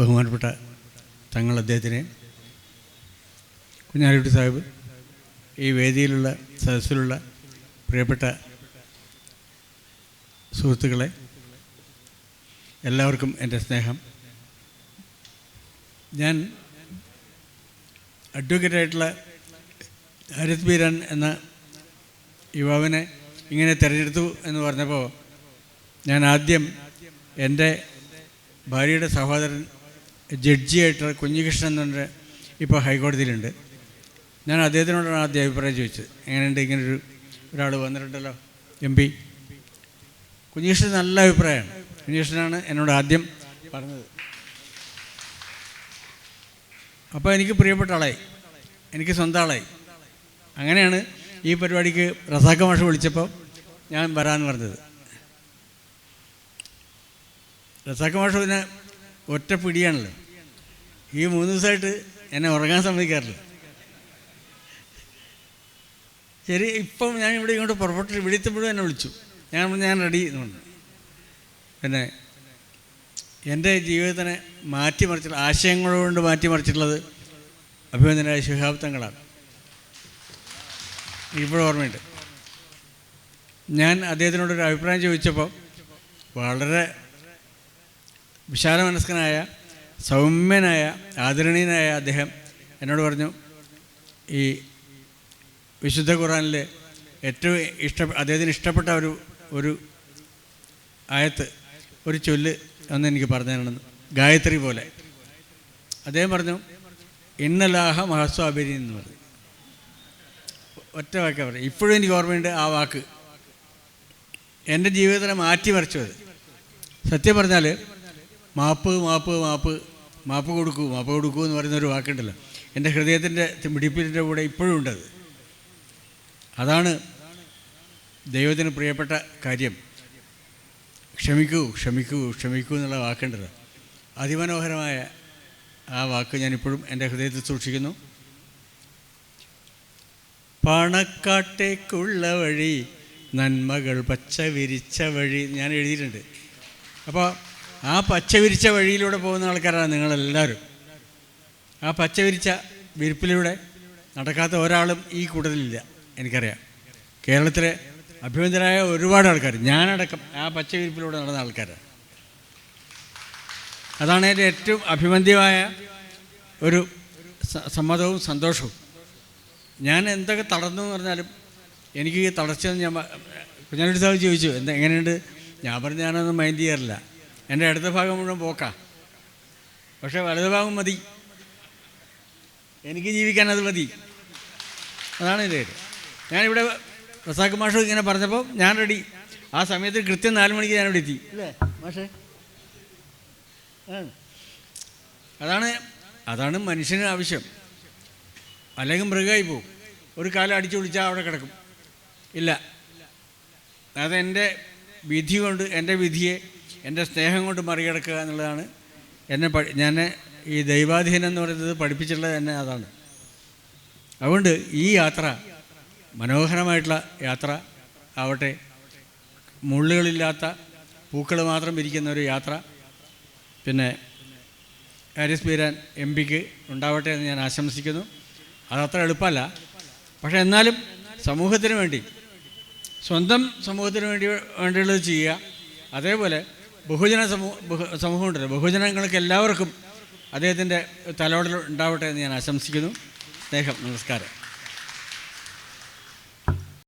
ബഹുമാനപ്പെട്ട തങ്ങൾ അദ്ദേഹത്തിനെ കുഞ്ഞാലിക്കുട്ടി സാഹിബ് ഈ വേദിയിലുള്ള സദസ്സിലുള്ള പ്രിയപ്പെട്ട സുഹൃത്തുക്കളെ എല്ലാവർക്കും എന്റെ സ്നേഹം. ഞാൻ അഡ്വക്കേറ്റായിട്ടുള്ള ഹരിത് ബീരൻ എന്ന യുവാവിനെ ഇങ്ങനെ തിരഞ്ഞെടുത്തു എന്ന് പറഞ്ഞപ്പോൾ ഞാൻ ആദ്യം എന്റെ ഭാര്യയുടെ സഹോദരൻ ജഡ്ജിയായിട്ടുള്ള കുഞ്ഞികൃഷ്ണൻ എന്ന് പറഞ്ഞ ഇപ്പോൾ ഹൈക്കോടതിയിലുണ്ട്. ഞാൻ അദ്ദേഹത്തിനോടാണ് ആദ്യം അഭിപ്രായം ചോദിച്ചത്. എങ്ങനെയുണ്ട് ഇങ്ങനൊരു ഒരാൾ വന്നിട്ടുണ്ടല്ലോ എം പി? കുഞ്ഞികൃഷ്ണൻ നല്ല അഭിപ്രായമാണ് കുഞ്ഞികൃഷ്ണനാണ് എന്നോട് ആദ്യം പറഞ്ഞത്. അപ്പോൾ എനിക്ക് പ്രിയപ്പെട്ട ആളായി. എനിക്ക് സ്വന്തം ആളായി. അങ്ങനെയാണ് ഈ പരിപാടിക്ക് റസാക്ക മാഷ് വിളിച്ചപ്പോൾ ഞാൻ വരാമെന്ന് പറഞ്ഞത്. റസാക്ക മാഷ് പിന്നെ ഒറ്റ പിടിയാണല്ലോ. ഈ മൂന്ന് ദിവസമായിട്ട് എന്നെ ഉറങ്ങാൻ സമ്മതിക്കാറില്ല. ശരി ഇപ്പം ഞാൻ ഇവിടെ ഇങ്ങോട്ട് പുറപ്പെട്ട്. ഇവിടെ എത്തുമ്പോഴും എന്നെ വിളിച്ചു. ഞാൻ ഞാൻ റെഡി എന്ന് പറഞ്ഞു. പിന്നെ എന്റെ ജീവിതത്തിനെ മാറ്റിമറിച്ചിട്ടുള്ള ആശയങ്ങളുകൊണ്ട് മാറ്റിമറിച്ചിട്ടുള്ളത് അഭിനന്ദനായ ശിഹാബ് തങ്ങളാണ് ഇപ്പോഴും ഓർമ്മയുണ്ട്. ഞാൻ അദ്ദേഹത്തിനോടൊരു അഭിപ്രായം ചോദിച്ചപ്പോൾ വളരെ വിശാല മനസ്കനായ സൗമ്യനായ ആദരണീയനായ അദ്ദേഹം എന്നോട് പറഞ്ഞു ഈ വിശുദ്ധ ഖുറാനിലെ ഏറ്റവും ഇഷ്ട അദ്ദേഹത്തിന് ഇഷ്ടപ്പെട്ട ഒരു ഒരു ആയത്ത് ഒരു ചൊല്ല് ഒന്ന് എനിക്ക് പറഞ്ഞു തരണമെന്ന് ഗായത്രി പോലെ. അദ്ദേഹം പറഞ്ഞു ഇന്നലാഹ മഹസ്വാഭിരി എന്ന് പറഞ്ഞു. ഒറ്റ വാക്കാ പറഞ്ഞു ഇപ്പോഴും എനിക്ക് ഓർമ്മയുണ്ട് ആ വാക്ക്. എന്റെ ജീവിതത്തിനെ മാറ്റിമറിച്ചു അത് സത്യം പറഞ്ഞാൽ മാപ്പ് മാപ്പ് മാപ്പ്. മാപ്പ് കൊടുക്കൂ മാപ്പ് കൊടുക്കൂ എന്ന് പറയുന്നൊരു വാക്കുണ്ടല്ലോ. എന്റെ ഹൃദയത്തിന്റെ മിടിപ്പിന്റെ കൂടെ ഇപ്പോഴും ഉണ്ടത് അതാണ് ദൈവത്തിന് പ്രിയപ്പെട്ട കാര്യം. ക്ഷമിക്കൂ ക്ഷമിക്കൂ ക്ഷമിക്കൂ എന്നുള്ള വാക്കുണ്ടത്. അതിമനോഹരമായ ആ വാക്ക് ഞാനിപ്പോഴും എന്റെ ഹൃദയത്തിൽ സൂക്ഷിക്കുന്നു. പണക്കാട്ടേക്കുള്ള വഴി നന്മകൾ പച്ച വിരിച്ച വഴി ഞാൻ എഴുതിയിട്ടുണ്ട്. അപ്പോൾ ആ പച്ച വിരിച്ച വഴിയിലൂടെ പോകുന്ന ആൾക്കാരാണ് നിങ്ങളെല്ലാവരും. ആ പച്ച വിരിച്ച വിരിപ്പിലൂടെ നടക്കാത്ത ഒരാളും ഈ കൂട്ടത്തിലില്ല എനിക്കറിയാം. കേരളത്തിലെ അഭിമതരായ ഒരുപാട് ആൾക്കാർ ഞാനടക്കം ആ പച്ച വിരിപ്പിലൂടെ നടന്ന ആൾക്കാരാണ് അതാണ് എന്റെ ഏറ്റവും അഭിമന്യമായ ഒരു സമ്മതവും സന്തോഷവും. ഞാൻ എന്തൊക്കെ തളർന്നു എന്ന് പറഞ്ഞാലും എനിക്ക് തളർച്ചയെന്ന് ഞാൻ ഞാനൊരു സാഹചര്യം ചോദിച്ചു എന്താ എങ്ങനെയുണ്ട്? ഞാൻ പറഞ്ഞു ഞാനൊന്നും മൈൻഡ് ചെയ്യാറില്ല. എന്റെ അടുത്ത ഭാഗം മുഴുവൻ പോക്കാ. പക്ഷേ വലത് ഭാഗം മതി. എനിക്ക് ജീവിക്കാൻ അത് മതി. അതാണ് എന്റെ കാര്യം. ഞാനിവിടെ റസാഖ് മാഷ് ഇങ്ങനെ പറഞ്ഞപ്പോൾ ഞാൻ റെഡി ആ സമയത്ത് കൃത്യം നാല് മണിക്ക് ഞാൻ ഞാനിവിടെ എത്തി. അല്ലേ മാഷേ? അതാണ് അതാണ് മനുഷ്യന് ആവശ്യം. അല്ലെങ്കിൽ മൃഗമായി പോവും ഒരു കാലം അടിച്ചു പിടിച്ചാൽ അവിടെ കിടക്കും. ഇല്ല. അതെന്റെ വിധി കൊണ്ട് എന്റെ വിധിയെ എന്റെ സ്നേഹം കൊണ്ട് മറികടക്കുക എന്നുള്ളതാണ്. എന്നെ ഞാൻ ഈ ദൈവാധീനം എന്ന് പറയുന്നത് പഠിപ്പിച്ചിട്ടുള്ളത് തന്നെ അതാണ്. അതുകൊണ്ട് ഈ യാത്ര മനോഹരമായിട്ടുള്ള യാത്ര ആവട്ടെ. മുള്ളുകളില്ലാത്ത പൂക്കൾ മാത്രം ഇരിക്കുന്ന ഒരു യാത്ര. പിന്നെ ഹാരിസ് ബീരാൻ എം പിക്ക് ഉണ്ടാവട്ടെ എന്ന് ഞാൻ ആശംസിക്കുന്നു. അതത്ര എളുപ്പമല്ല. പക്ഷേ എന്നാലും സമൂഹത്തിന് വേണ്ടി സ്വന്തം സമൂഹത്തിന് വേണ്ടി വേണ്ടിയുള്ളത് ചെയ്യുക. അതേപോലെ ബഹുജന സമൂഹ സമൂഹമുണ്ടല്ലോ. ബഹുജനങ്ങൾക്ക് എല്ലാവർക്കും അദ്ദേഹത്തിന്റെ തലോടൽ ഉണ്ടാവട്ടെ എന്ന് ഞാൻ ആശംസിക്കുന്നു. സ്നേഹം നമസ്കാരം.